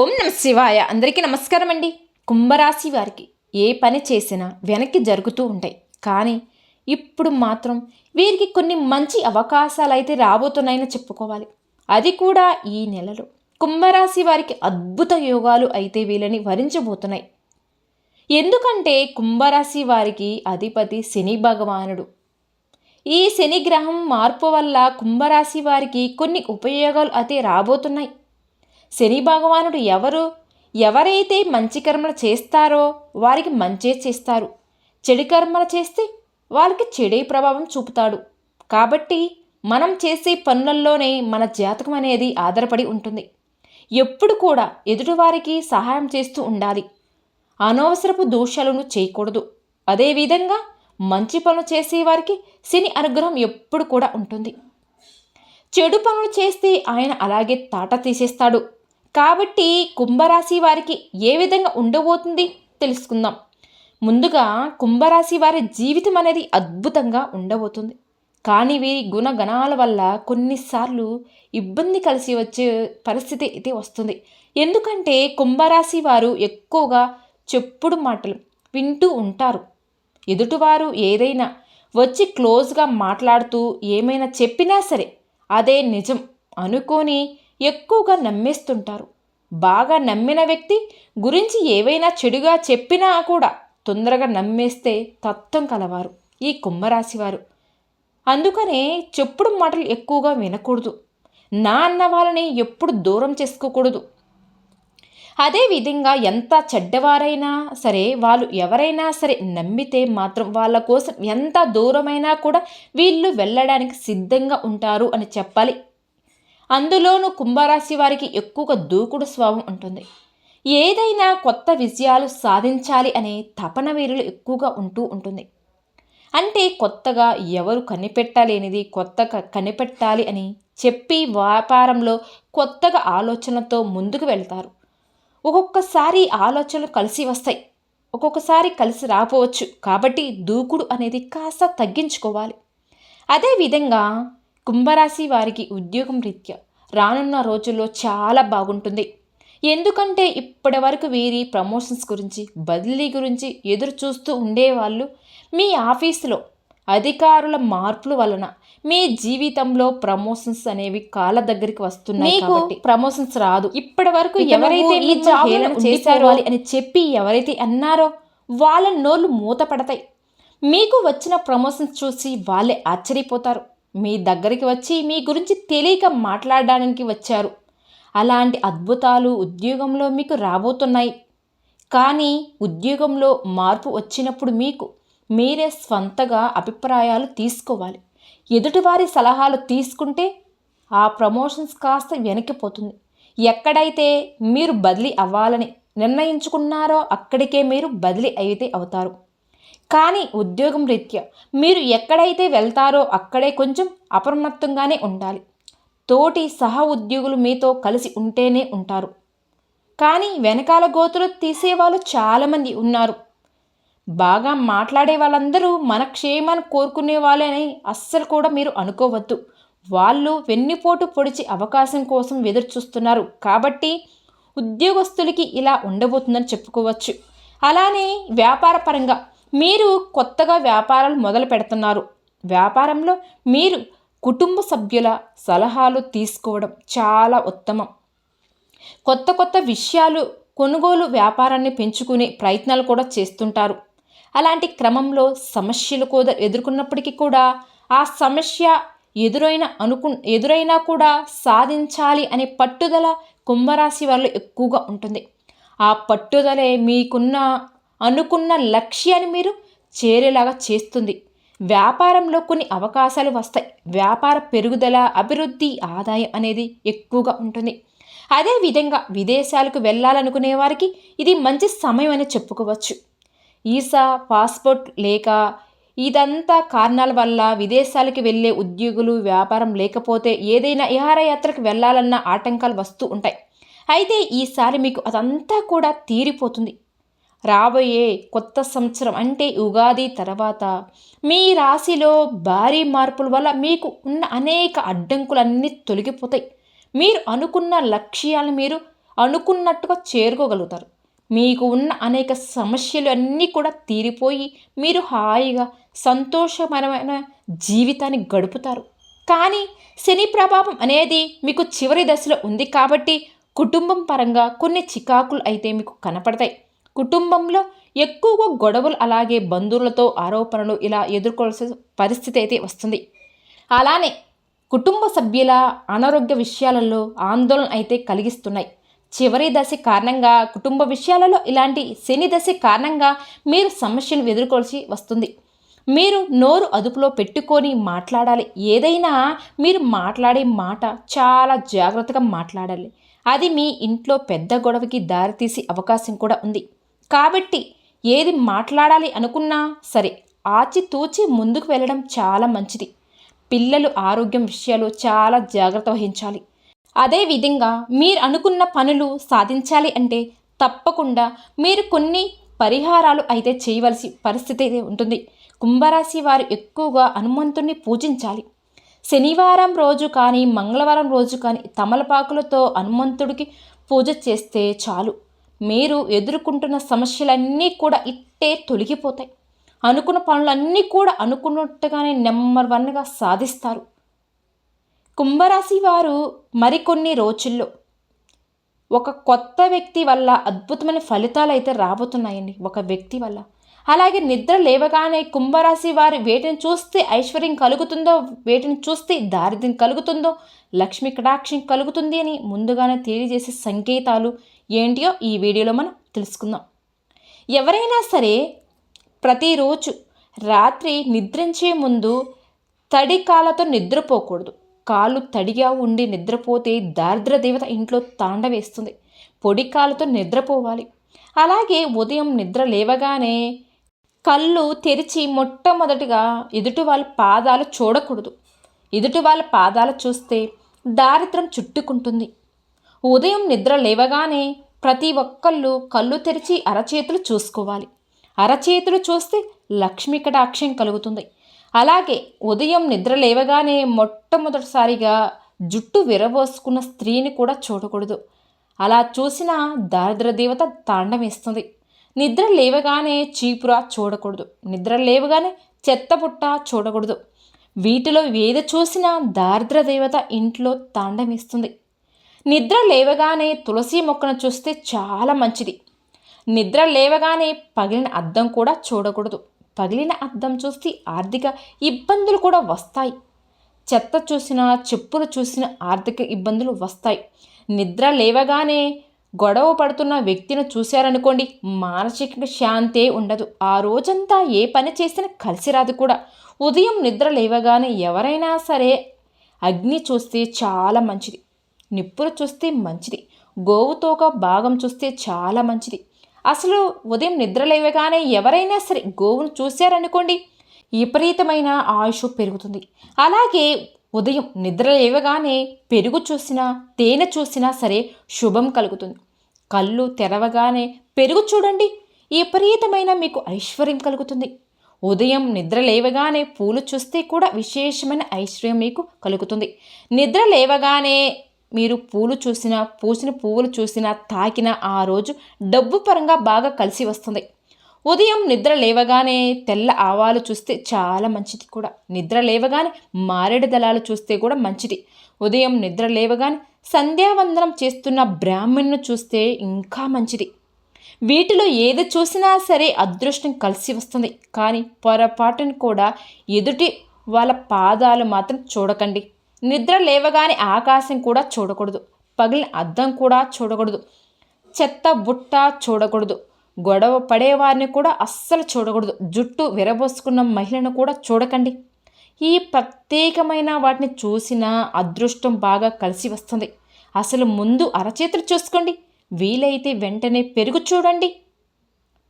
ఓం నమ శివాయ. అందరికీ నమస్కారం అండి కుంభరాశి వారికి ఏ పని చేసినా వెనక్కి జరుగుతూ ఉంటాయి. కానీ ఇప్పుడు మాత్రం వీరికి కొన్ని మంచి అవకాశాలు అయితే రాబోతున్నాయని చెప్పుకోవాలి. అది కూడా ఈ నెలలో. కుంభరాశి వారికి అద్భుత యోగాలు అయితే వీళ్ళని వరించబోతున్నాయి. ఎందుకంటే కుంభరాశి వారికి అధిపతి శని భగవానుడు. ఈ శని గ్రహం మార్పు వల్ల కుంభరాశి వారికి కొన్ని ఉపయోగాలు అయితే రాబోతున్నాయి. శని భగవానుడు ఎవరు? ఎవరైతే మంచి కర్మలు చేస్తారో వారికి మంచే చేస్తారు. చెడు కర్మలు చేస్తే వాళ్ళకి చెడే ప్రభావం చూపుతాడు. కాబట్టి మనం చేసే పనులలోనే మన జాతకం అనేది ఆధారపడి ఉంటుంది. ఎప్పుడు కూడా ఎదుటివారికి సహాయం చేస్తూ ఉండాలి. అనవసరపు దోషాలను చేయకూడదు. అదేవిధంగా మంచి పనులు చేసేవారికి శని అనుగ్రహం ఎప్పుడు కూడా ఉంటుంది. చెడు పనులు చేస్తే ఆయన అలాగే తాట తీసేస్తాడు. కాబట్టి కుంభరాశి వారికి ఏ విధంగా ఉండబోతుంది తెలుసుకుందాం. ముందుగా కుంభరాశి వారి జీవితం అనేది అద్భుతంగా ఉండబోతుంది. కానీ వీరి గుణగణాల వల్ల కొన్నిసార్లు ఇబ్బంది కలిసి వచ్చే పరిస్థితి అయితే వస్తుంది. ఎందుకంటే కుంభరాశి వారు ఎక్కువగా చెప్పుడు మాటలు వింటూ ఉంటారు. ఎదుటివారు ఏదైనా వచ్చి క్లోజ్గా మాట్లాడుతూ ఏమైనా చెప్పినా సరే అదే నిజం అనుకొని ఎక్కువగా నమ్మేస్తుంటారు. బాగా నమ్మిన వ్యక్తి గురించి ఏవైనా చెడుగా చెప్పినా కూడా తొందరగా నమ్మేస్తే తత్వం కలవారు ఈ కుంభరాశివారు. అందుకనే చెప్పుడు మాటలు ఎక్కువగా వినకూడదు. నా అన్న వాళ్ళని ఎప్పుడు దూరం చేసుకోకూడదు. అదేవిధంగా ఎంత చెడ్డవారైనా సరే వాళ్ళు ఎవరైనా సరే నమ్మితే మాత్రం వాళ్ళ కోసం ఎంత దూరమైనా కూడా వీళ్ళు వెళ్ళడానికి సిద్ధంగా ఉంటారు అని చెప్పాలి. అందులోనూ కుంభరాశి వారికి ఎక్కువగా దూకుడు స్వభావం ఉంటుంది. ఏదైనా కొత్త విజయాలు సాధించాలి అనే తపన వీరులు ఎక్కువగా ఉంటూ ఉంటుంది. అంటే కొత్తగా ఎవరు కనిపెట్టలేనిది కొత్తగా కనిపెట్టాలి అని చెప్పి వ్యాపారంలో కొత్తగా ఆలోచనలతో ముందుకు వెళ్తారు. ఒక్కొక్కసారి ఆలోచనలు కలిసి వస్తాయి. ఒక్కొక్కసారి కలిసి రాపోవచ్చు. కాబట్టి దూకుడు అనేది కాస్త తగ్గించుకోవాలి. అదేవిధంగా కుంభరాశి వారికి ఉద్యోగం రీత్యా రానున్న రోజుల్లో చాలా బాగుంటుంది. ఎందుకంటే ఇప్పటి వరకు వీరి ప్రమోషన్స్ గురించి బదిలీ గురించి ఎదురు చూస్తూ ఉండేవాళ్ళు మీ ఆఫీసులో అధికారుల మార్పుల వలన మీ జీవితంలో ప్రమోషన్స్ అనేవి కాళ్ళ దగ్గరికి వస్తున్నాయి కాబట్టి ప్రమోషన్స్ రాదు. ఇప్పటి వరకు ఎవరైతే ఈ జాబ్ చేశారో అని చెప్పి ఎవరైతే అన్నారో వాళ్ళ నోళ్ళు మూత పడతాయి మీకు వచ్చిన ప్రమోషన్స్ చూసి వాళ్ళే ఆశ్చర్యపోతారు. మీ దగ్గరికి వచ్చి మీ గురించి తెలియక మాట్లాడడానికి వచ్చారు. అలాంటి అద్భుతాలు ఉద్యోగంలో మీకు రాబోతున్నాయి. కానీ ఉద్యోగంలో మార్పు వచ్చినప్పుడు మీకు మీరే స్వంతగా అభిప్రాయాలు తీసుకోవాలి. ఎదుటివారి సలహాలు తీసుకుంటే ఆ ప్రమోషన్స్ కాస్త వెనక్కిపోతుంది ఎక్కడైతే మీరు బదిలీ అవ్వాలని నిర్ణయించుకున్నారో అక్కడికే మీరు బదిలీ అయితే అవుతారు. కానీ ఉద్యోగం రీత్యా మీరు ఎక్కడైతే వెళ్తారో అక్కడే కొంచెం అప్రమత్తంగానే ఉండాలి. తోటి సహ ఉద్యోగులు మీతో కలిసి ఉంటేనే ఉంటారు. కానీ వెనకాల గోతులు తీసేవాళ్ళు చాలామంది ఉన్నారు. బాగా మాట్లాడే వాళ్ళందరూ మన క్షేమాన్ని కోరుకునే వాళ్ళని అస్సలు కూడా మీరు అనుకోవద్దు. వాళ్ళు వెన్నుపోటు పొడిచి అవకాశం కోసం ఎదురు చూస్తున్నారు కాబట్టి ఉద్యోగస్తులకి ఇలా ఉండబోతుందని చెప్పుకోవచ్చు. అలానే వ్యాపార పరంగా మీరు కొత్తగా వ్యాపారాలు మొదలు పెడుతున్నారు. వ్యాపారంలో మీరు కుటుంబ సభ్యుల సలహాలు తీసుకోవడం చాలా ఉత్తమం. కొత్త కొత్త విషయాలు కొనుగోలు వ్యాపారాన్ని పెంచుకునే ప్రయత్నాలు కూడా చేస్తుంటారు. అలాంటి క్రమంలో సమస్యలు కూడా ఎదుర్కొన్నప్పటికీ కూడా ఆ సమస్య ఎదురైన అనుకు ఎదురైనా కూడా సాధించాలి అనే పట్టుదల కుంభరాశి వాళ్ళు ఎక్కువగా ఉంటుంది. ఆ పట్టుదలే మీకున్న అనుకున్న లక్ష్యాన్ని మీరు చేరేలాగా చేస్తుంది. వ్యాపారంలో కొన్ని అవకాశాలు వస్తాయి. వ్యాపార పెరుగుదల అభివృద్ధి ఆదాయం అనేది ఎక్కువగా ఉంటుంది. అదేవిధంగా విదేశాలకు వెళ్ళాలనుకునే వారికి ఇది మంచి సమయం అని చెప్పుకోవచ్చు. ఈసా పాస్పోర్ట్ లేక ఇదంతా కారణాల వల్ల విదేశాలకు వెళ్ళే ఉద్యోగులు వ్యాపారం లేకపోతే ఏదైనా విహారయాత్రకు వెళ్ళాలన్న ఆటంకాలు వస్తూ ఉంటాయి. అయితే ఈసారి మీకు అదంతా కూడా తీరిపోతుంది. రాబోయే కొత్త సంవత్సరం అంటే ఉగాది తర్వాత మీ రాశిలో భారీ మార్పుల వల్ల మీకు ఉన్న అనేక అడ్డంకులన్నీ తొలగిపోతాయి. మీరు అనుకున్న లక్ష్యాలను మీరు అనుకున్నట్టుగా చేరుకోగలుగుతారు. మీకు ఉన్న అనేక సమస్యలు అన్నీ కూడా తీరిపోయి మీరు హాయిగా సంతోషకరమైన జీవితాన్ని గడుపుతారు. కానీ శని ప్రభావం అనేది మీకు చివరి దశలో ఉంది కాబట్టి కుటుంబం పరంగా కొన్ని చికాకులు అయితే మీకు కనపడతాయి. కుటుంబంలో ఎక్కువగా గొడవలు అలాగే బంధువులతో ఆరోపణలు ఇలా ఎదుర్కోవాల్సిన పరిస్థితి అయితే వస్తుంది. అలానే కుటుంబ సభ్యుల అనారోగ్య విషయాలలో ఆందోళన అయితే కలిగిస్తున్నాయి. చివరి దశ కారణంగా కుటుంబ విషయాలలో ఇలాంటి శని దశ కారణంగా మీరు సమస్యను ఎదుర్కోవాల్సి వస్తుంది. మీరు నోరు అదుపులో పెట్టుకొని మాట్లాడాలి. ఏదైనా మీరు మాట్లాడే మాట చాలా జాగ్రత్తగా మాట్లాడాలి. అది మీ ఇంట్లో పెద్ద గొడవకి దారితీసే అవకాశం కూడా ఉంది. కాబట్టి ఏది మాట్లాడాలి అనుకున్నా సరే ఆచితూచి ముందుకు వెళ్ళడం చాలా మంచిది. పిల్లలు ఆరోగ్యం విషయాలు చాలా జాగ్రత్త వహించాలి. అదేవిధంగా మీరు అనుకున్న పనులు సాధించాలి అంటే తప్పకుండా మీరు కొన్ని పరిహారాలు అయితే చేయవలసి పరిస్థితి అయితే ఉంటుంది. కుంభరాశి వారు ఎక్కువగా హనుమంతుణ్ణి పూజించాలి. శనివారం రోజు కానీ మంగళవారం రోజు కానీ తమలపాకులతో హనుమంతుడికి పూజ చేస్తే చాలు. మీరు ఎదుర్కొంటున్న సమస్యలన్నీ కూడా ఇట్టే తొలగిపోతాయి. అనుకున్న పనులన్నీ కూడా అనుకున్నట్టుగానే నెంబర్ వన్గా సాధిస్తారు. కుంభరాశి వారు మరికొన్ని రోజుల్లో ఒక కొత్త వ్యక్తి వల్ల అద్భుతమైన ఫలితాలు అయితే రాబోతున్నాయండి ఒక వ్యక్తి వల్ల. అలాగే నిద్ర లేవగానే కుంభరాశి వారి వేటిని చూస్తే ఐశ్వర్యం కలుగుతుందో వేటిని చూస్తే దారిద్ర్యం కలుగుతుందో లక్ష్మి కటాక్షం కలుగుతుంది అని ముందుగానే తెలియజేసే సంకేతాలు ఏంటియో ఈ వీడియోలో మనం తెలుసుకుందాం. ఎవరైనా సరే ప్రతిరోజు రాత్రి నిద్రించే ముందు తడి కాళ్ళతో నిద్రపోకూడదు. కాళ్ళు తడిగా ఉండి నిద్రపోతే దారిద్ర దేవత ఇంట్లో తాండవేస్తుంది పొడి కాళ్ళతో నిద్రపోవాలి. అలాగే ఉదయం నిద్ర లేవగానే కళ్ళు తెరిచి మొట్టమొదటిగా ఎదుటి వాళ్ళ పాదాలు చూడకూడదు. ఎదుటి వాళ్ళ పాదాలు చూస్తే దారిద్రం చుట్టుకుంటుంది. ఉదయం నిద్ర లేవగానే ప్రతి ఒక్కళ్ళు కళ్ళు తెరిచి అరచేతులు చూసుకోవాలి. అరచేతులు చూస్తే లక్ష్మి కటాక్షం కలుగుతుంది. అలాగే ఉదయం నిద్ర లేవగానే మొట్టమొదటిసారిగా జుట్టు విరబోసుకున్న స్త్రీని కూడా చూడకూడదు. అలా చూసిన దారిద్ర దేవత తాండవేస్తుంది నిద్ర లేవగానే చీపురా చూడకూడదు. నిద్ర లేవగానే చెత్తపుట్ట చూడకూడదు. వీటిలో ఏది చూసినా దారిద్ర దేవత ఇంట్లో తాండమిస్తుంది నిద్ర లేవగానే తులసి మొక్కను చూస్తే చాలా మంచిది. నిద్ర లేవగానే పగిలిన అద్దం కూడా చూడకూడదు. పగిలిన అద్దం చూస్తే ఆర్థిక ఇబ్బందులు కూడా వస్తాయి. చెత్త చూసిన చెప్పులు చూసిన ఆర్థిక ఇబ్బందులు వస్తాయి. నిద్ర లేవగానే గొడవ పడుతున్న వ్యక్తిని చూశారనుకోండి మానసిక శాంతే ఉండదు. ఆ రోజంతా ఏ పని చేసినా కలిసి రాదు కూడా. ఉదయం నిద్ర లేవగానే ఎవరైనా సరే అగ్ని చూస్తే చాలా మంచిది. నిప్పులు చూస్తే మంచిది. గోవుతోక భాగం చూస్తే చాలా మంచిది. అసలు ఉదయం నిద్ర లేవగానే ఎవరైనా సరే గోవును చూశారనుకోండి విపరీతమైన ఆయుష్ పెరుగుతుంది. అలాగే ఉదయం నిద్ర లేవగానే పెరుగు చూసినా తేనె చూసినా సరే శుభం కలుగుతుంది. కళ్ళు తెరవగానే పెరుగు చూడండి విపరీతమైన మీకు ఐశ్వర్యం కలుగుతుంది. ఉదయం నిద్ర లేవగానే పూలు చూస్తే కూడా విశేషమైన ఐశ్వర్యం మీకు కలుగుతుంది. నిద్ర లేవగానే మీరు పూలు చూసినా పూసిన పువ్వులు చూసినా తాకినా ఆ రోజు డబ్బు పరంగా బాగా కలిసి వస్తుంది. ఉదయం నిద్ర లేవగానే తెల్ల ఆవాలు చూస్తే చాలా మంచిది కూడా. నిద్ర లేవగానే మారేడు దళాలు చూస్తే కూడా మంచిది. ఉదయం నిద్ర లేవగానే సంధ్యావందనం చేస్తున్న బ్రాహ్మణ్ను చూస్తే ఇంకా మంచిది. వీటిలో ఏది చూసినా సరే అదృష్టం కలిసి వస్తుంది. కానీ పొరపాటును కూడా ఎదుటి వాళ్ళ పాదాలు మాత్రం చూడకండి. నిద్ర లేవగానే ఆకాశం కూడా చూడకూడదు. పగిలిన అద్దం కూడా చూడకూడదు. చెత్త బుట్ట చూడకూడదు. గొడవ పడేవారిని కూడా అస్సలు చూడకూడదు. జుట్టు విరబోసుకున్న మహిళను కూడా చూడకండి. ఈ ప్రత్యేకమైన వాటిని చూసినా అదృష్టం బాగా కలిసి వస్తుంది. అసలు ముందు అరచేతులు చూసుకోండి. వీలైతే వెంటనే పెరుగు చూడండి.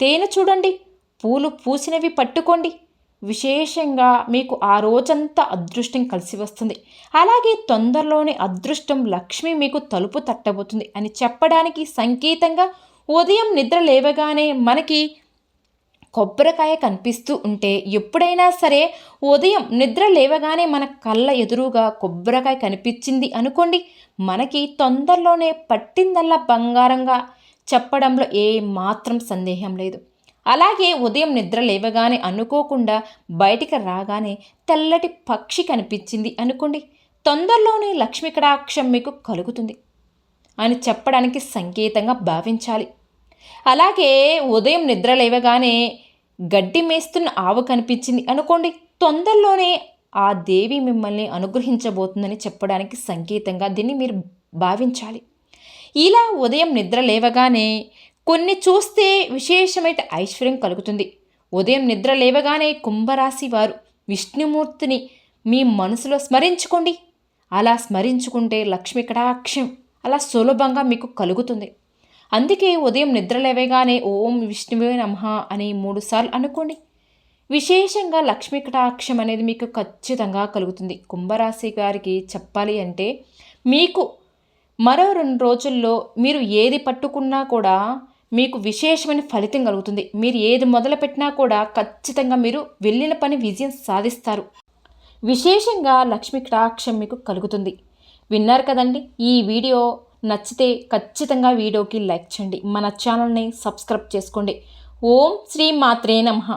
తేనె చూడండి. పూలు పూసినవి పట్టుకోండి. విశేషంగా మీకు ఆ రోజంతా అదృష్టం కలిసి వస్తుంది. అలాగే తొందరలోనే అదృష్టం లక్ష్మి మీకు తలుపు తట్టబోతుంది అని చెప్పడానికి సంకేతంగా ఉదయం నిద్ర లేవగానే మనకి కొబ్బరికాయ కనిపిస్తూ ఉంటే ఎప్పుడైనా సరే ఉదయం నిద్ర లేవగానే మన కళ్ళ ఎదురుగా కొబ్బరికాయ కనిపించింది అనుకోండి మనకి తొందరలోనే పట్టిందల్లా బంగారంగా చెప్పడంలో ఏ మాత్రం సందేహం లేదు. అలాగే ఉదయం నిద్ర లేవగానే అనుకోకుండా బయటికి రాగానే తెల్లటి పక్షి కనిపించింది అనుకోండి. తొందరలోనే లక్ష్మి కటాక్షం మీకు కలుగుతుంది అని చెప్పడానికి సంకేతంగా భావించాలి. అలాగే ఉదయం నిద్ర లేవగానే గడ్డి మేస్తున్న ఆవు కనిపించింది అనుకోండి. తొందరలోనే ఆ దేవి మిమ్మల్ని అనుగ్రహించబోతుందని చెప్పడానికి సంకేతంగా దీన్ని మీరు భావించాలి. ఇలా ఉదయం నిద్ర లేవగానే కొన్ని చూస్తే విశేషమైన ఐశ్వర్యం కలుగుతుంది. ఉదయం నిద్ర లేవగానే కుంభరాశి వారు విష్ణుమూర్తిని మీ మనసులో స్మరించుకోండి. అలా స్మరించుకుంటే లక్ష్మి కటాక్షం అలా సులభంగా మీకు కలుగుతుంది. అందుకే ఉదయం నిద్ర లేవగానే ఓం విష్ణువే నమః అని మూడుసార్లు అనుకోండి. విశేషంగా లక్ష్మీ కటాక్షం అనేది మీకు ఖచ్చితంగా కలుగుతుంది. కుంభరాశి గారికి చెప్పాలి అంటే మీకు మరో రెండు రోజుల్లో మీరు ఏది పట్టుకున్నా కూడా మీకు విశేషమైన ఫలితం కలుగుతుంది. మీరు ఏది మొదలుపెట్టినా కూడా ఖచ్చితంగా మీరు వెళ్ళిన పని విజయం సాధిస్తారు. విశేషంగా లక్ష్మీ కటాక్షం మీకు కలుగుతుంది. విన్నారు కదండి? ఈ వీడియో నచ్చితే ఖచ్చితంగా వీడియోకి లైక్ చేయండి. మన ఛానల్ని సబ్స్క్రైబ్ చేసుకోండి. ఓం శ్రీ మాత్రే నమః.